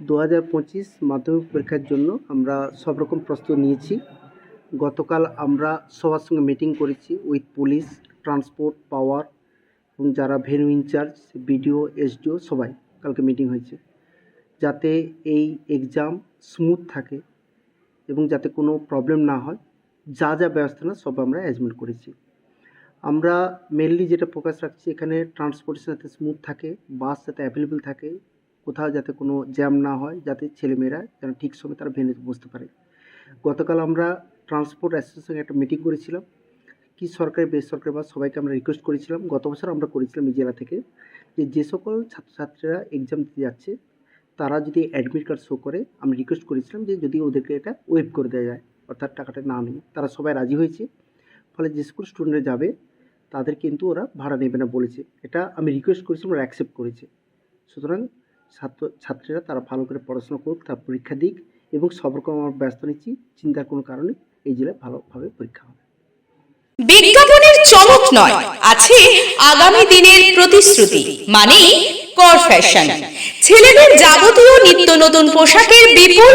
দু হাজার পঁচিশ মাধ্যমিক পরীক্ষার জন্য আমরা সব রকম প্রস্তুতি নিয়েছি। গতকাল আমরা সবার সঙ্গে মিটিং করেছি উইথ পুলিশ ট্রান্সপোর্ট পাওয়ার এবং যারা ভেনু ইনচার্জ বিডিও এসডিও সবাই কালকে মিটিং হয়েছে। যাতে এই এক্সাম স্মুথ থাকে এবং যাতে কোনো প্রবলেম না হয়, যা যা ব্যবস্থা না সব আমরা অ্যাজমেন্ট করেছি। আমরা মেনলি যেটা ফোকাস রাখছি, এখানে ট্রান্সপোর্টেশন যাতে স্মুথ থাকে বাস যাতে অ্যাভেলেবেল থাকে কোথাও যাতে কোনো জ্যাম না হয়, যাতে ছেলেমেয়েরা যেন ঠিক সময় তারা ভেনে বসতে পারে। গতকাল আমরা ট্রান্সপোর্ট অ্যাসোসিয়েশনে একটা মিটিং করেছিলাম। কি সরকারি, বেসরকারি বা সবাইকে আমরা রিকোয়েস্ট করেছিলাম। গত বছর আমরা করেছিলাম এই জেলা থেকে যে যে সকল ছাত্রছাত্রীরা এক্সাম দিতে যাচ্ছে, তারা যদি অ্যাডমিট কার্ড শো করে, আমি রিকোয়েস্ট করেছিলাম যে, যদি ওদেরকে এটা ওয়েভ করে দেওয়া যায়, অর্থাৎ টাকাটা না নিয়ে। তারা সবাই রাজি হয়েছে। ফলে যে স্কুল স্টুডেন্টরা যাবে, তাদের কিন্তু ওরা ভাড়া নেবে না বলেছে। এটা আমি রিকোয়েস্ট করেছিলাম, ওরা অ্যাকসেপ্ট করেছে। সুতরাং ছাত্র, ছাত্রীরা তারা ভালো করে পড়াশোনা করুক, তার পরীক্ষা দিক এবং সব রকম আমার ব্যস্ত নিচ্ছি, চিন্তার কোনো কারণে এই জেলায় ভালোভাবে পরীক্ষা হবে। বিজ্ঞাপনের চমক নয়, আছে আগামী দিনের প্রতিশ্রুতি মানে কর ফ্যাশন ছেলেদের যাবতীয় নিত্য নতুন পোশাকের বিপুল